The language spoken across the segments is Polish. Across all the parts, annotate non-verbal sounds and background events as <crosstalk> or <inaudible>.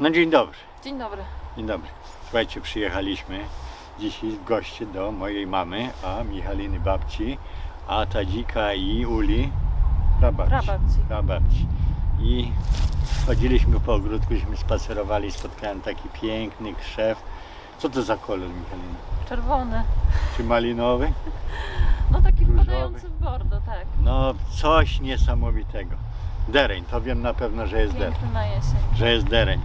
No dzień dobry. Dzień dobry. Dzień dobry. Słuchajcie, przyjechaliśmy dzisiaj w goście do mojej mamy, a Michaliny babci, a Tadzika i Uli prababci. Prababci. Prababci. I chodziliśmy po ogródkuśmy, spacerowali, spotkałem taki piękny krzew. Co to za kolor, Michalina? Czerwony. Czy malinowy? <laughs> No taki Różowy. wpadający w bordo, tak. No coś niesamowitego. Dereń, to wiem na pewno, że jest dereń. Piękny na jesień. Że jest dereń.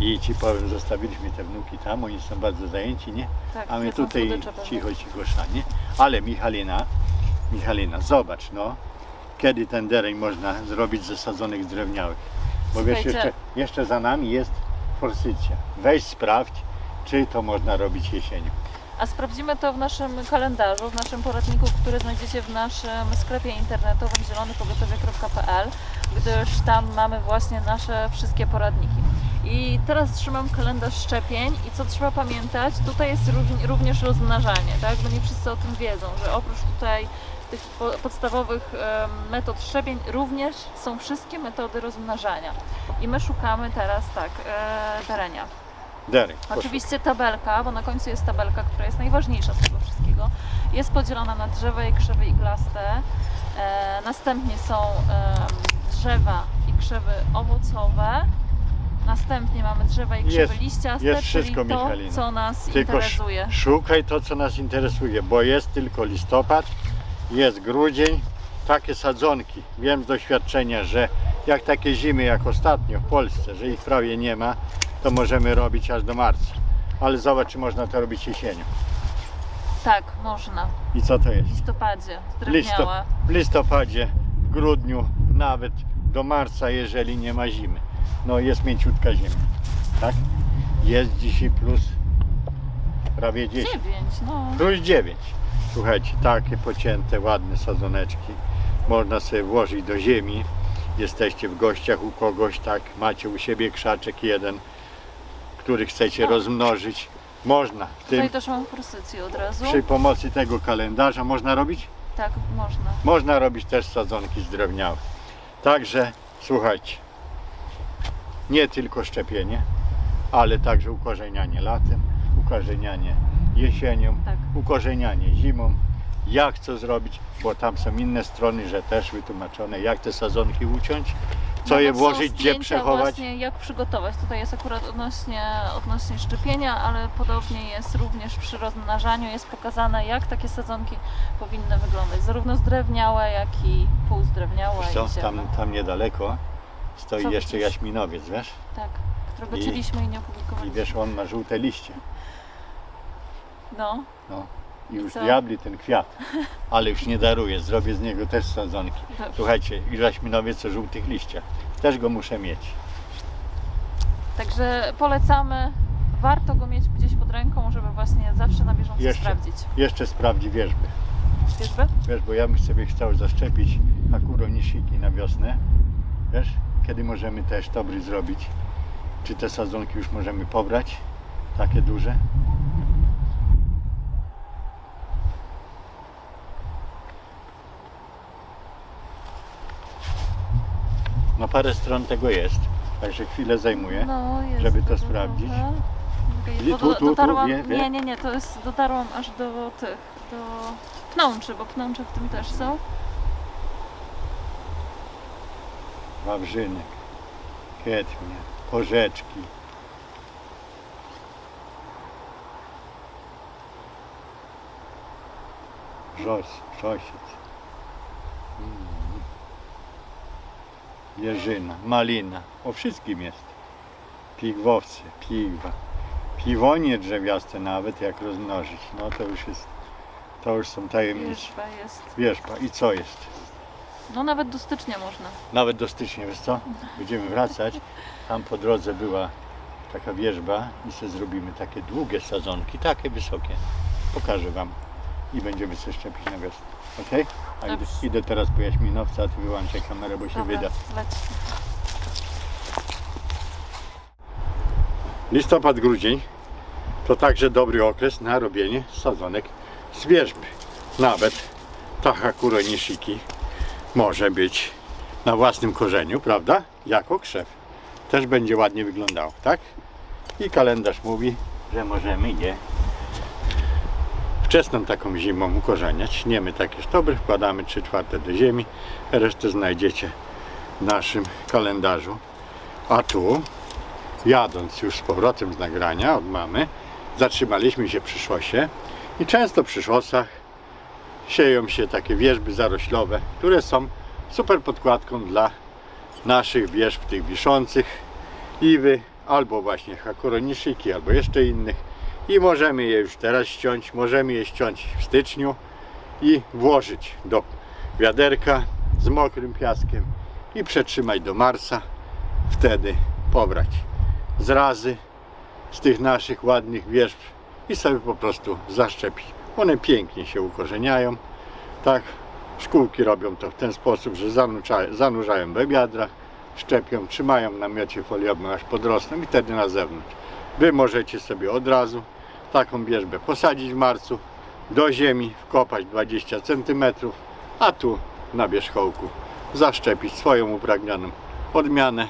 I ci powiem, zostawiliśmy te wnuki tam, oni są bardzo zajęci, nie? Tak, A my tutaj cicho, cicho szanie. Ale Michalina, Michalina, zobacz no, kiedy ten dereń można zrobić ze sadzonych drewniałych. Bo wiesz, Słuchajcie. jeszcze, jeszcze za nami jest forsycja. Weź sprawdź, czy to można robić jesienią. A sprawdzimy to w naszym kalendarzu, w naszym poradniku, który znajdziecie w naszym sklepie internetowym zielonepogotowie.pl, gdyż tam mamy właśnie nasze wszystkie poradniki. I teraz trzymam kalendarz szczepień i co trzeba pamiętać, tutaj jest również rozmnażanie, tak? Bo nie wszyscy o tym wiedzą, że oprócz tutaj tych po- podstawowych metod szczepień również są wszystkie metody rozmnażania. I my szukamy teraz tak, e, terenia. Dereń. proszę. Oczywiście tabelka, bo na końcu jest tabelka, która jest najważniejsza z tego wszystkiego. Jest podzielona na drzewa i krzewy iglaste. E, następnie są em, drzewa i krzewy owocowe. Następnie mamy drzewa i krzewy Jest- liściaste, jest czyli wszystko, to, Michalina. co nas Tylko sz- interesuje. szukaj to, co nas interesuje, bo jest tylko listopad, jest grudzień, takie sadzonki. Wiem z doświadczenia, że jak takie zimy jak ostatnio w Polsce, że ich prawie nie ma, to możemy robić aż do marca. Ale zobacz, czy można to robić jesienią. Tak, można. I co to W jest? listopadzie, Listo, w listopadzie, w grudniu, nawet do marca, jeżeli nie ma zimy. No jest mięciutka zima, tak? Jest dzisiaj plus prawie 10. Dziewięć, no. Plus 9. Słuchajcie, takie pocięte, ładne sadzoneczki. Można sobie włożyć do ziemi. Jesteście w gościach u kogoś, tak, macie u siebie krzaczek jeden, który chcecie No. rozmnożyć. Można. Tym, Tutaj też mam forsycję od razu. przy pomocy tego kalendarza można robić? Tak, można. Można robić też sadzonki zdrewniałe. Także słuchajcie, nie tylko szczepienie, ale także ukorzenianie latem, ukorzenianie jesienią, Tak. ukorzenianie zimą. Jak co zrobić, bo tam są inne strony, że też wytłumaczone, jak te sadzonki uciąć, co Nawet je włożyć, gdzie przechować. Właśnie jak przygotować. Tutaj jest akurat odnośnie, odnośnie szczepienia, ale podobnie jest również przy rozmnażaniu. Jest pokazane, jak takie sadzonki powinny wyglądać. Zarówno zdrewniałe, jak i półzdrewniałe Wiesz i co, zielone. tam, tam niedaleko stoi Co jeszcze widzisz? jaśminowiec, wiesz? Tak, którego I- cieliśmy i nie I opublikowaliśmy. wiesz, on ma żółte liście. No, No. I już co? diabli ten kwiat, <laughs> ale już nie daruję, zrobię z niego też sadzonki. dobrze. Słuchajcie, i jaśminowiec o żółtych liściach. Też go muszę mieć. Także polecamy. Warto go mieć gdzieś pod ręką, żeby właśnie zawsze na bieżąco Jeszcze. sprawdzić. Jeszcze sprawdzi wierzby. Wierzby? Wiesz, bo ja bym sobie chciał zaszczepić akuro nishiki na wiosnę. Wiesz, kiedy możemy też dobry zrobić? Czy te sadzonki już możemy pobrać? Takie duże? No parę stron tego jest, także chwilę zajmuje. No, jest żeby to sprawdzić. tu, tu, tu, wie, wie? nie, nie, nie, to jest, dotarłam aż do tych, do pnączy, bo pnącze w tym też są. Wawrzynek, kwietnia, porzeczki. Wrzos, wrzosiec. Mm. Jeżyna, malina. O wszystkim jest. Pigwowce, pigwa. Piwonie drzewiaste nawet jak rozmnożyć. No to już jest, to już są tajemnice. Wierzba jest. Wierzba. I co jest? No nawet do stycznia można. Nawet do stycznia, wiesz co? Będziemy wracać. Tam po drodze była taka wierzba i sobie zrobimy takie długie sadzonki, takie wysokie. Pokażę Wam i będziemy sobie szczepić na wiosnę. Ok? A idę, Dobrze. idę teraz po jaśminowca, a Ty wyłączaj kamerę, bo się Dobra, wyda. leć. Listopad, grudzień to także dobry okres na robienie sadzonek z wierzby. Nawet Tahakuro nishiki może być na własnym korzeniu, prawda? Jako krzew. też będzie ładnie wyglądało, tak? I kalendarz mówi, że możemy je wczesną taką zimą ukorzeniać. Niemy takie sztobry, wkładamy 3 czwarte do ziemi, resztę znajdziecie w naszym kalendarzu. A tu, jadąc już z powrotem z nagrania od mamy, zatrzymaliśmy się przy szosie i często przy szosach sieją się takie wierzby zaroślowe, które są super podkładką dla naszych wierzb tych wiszących, iwy, albo właśnie hakoroniszyki, albo jeszcze innych i możemy je już teraz ściąć, możemy je ściąć w styczniu i włożyć do wiaderka z mokrym piaskiem i przetrzymać do marca, wtedy pobrać zrazy z tych naszych ładnych wierzb i sobie po prostu zaszczepić. One pięknie się ukorzeniają, tak, szkółki robią to w ten sposób, że zanurzają, zanurzają we wiadra, szczepią, trzymają w namiocie foliowym aż podrosną i wtedy na zewnątrz. Wy możecie sobie od razu taką wierzbę posadzić w marcu, do ziemi wkopać 20 cm, a tu na wierzchołku zaszczepić swoją upragnioną odmianę.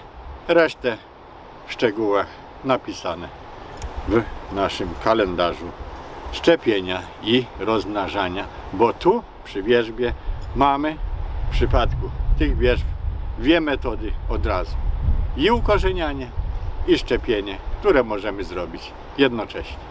Resztę w szczegółach napisane w naszym kalendarzu szczepienia i rozmnażania, bo tu przy wierzbie mamy w przypadku tych wierzb dwie metody od razu. I ukorzenianie, i szczepienie, które możemy zrobić jednocześnie.